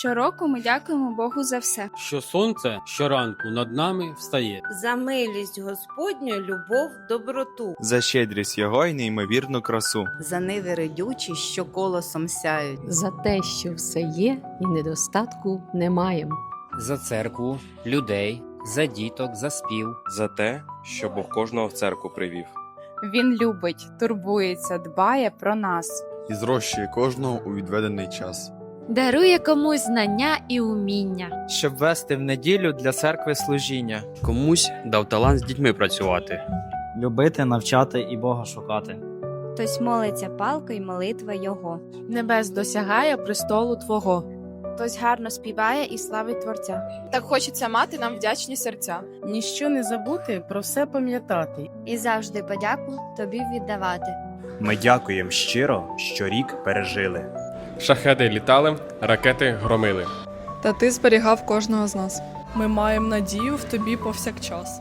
Щороку ми дякуємо Богу за все. Що сонце щоранку над нами встає. За милість Господню, любов, доброту. за щедрість його й неймовірну красу. за ниви родючі, що колосом сяють. за те, що все є і недостатку не маєм. за церкву, людей, за діток, за спів. за те, що Бог кожного в церкву привів. Він любить, турбується, дбає про нас. і зрощує кожного у відведений час. Дарує комусь знання і уміння. щоб вести в неділю для церкви служіння. Комусь дав талант з дітьми працювати. любити, навчати і Бога шукати. Хтось молиться палко й молитва Його. Небес досягає престолу Твого. Хтось гарно співає і славить Творця. Так хочеться мати нам вдячні серця. Ніщо не забути, про все пам'ятати. І завжди подяку тобі віддавати. Ми дякуємо щиро, що рік пережили. Шахеди літали, ракети громили. Та ти зберігав кожного з нас. Ми маємо надію в тобі повсякчас.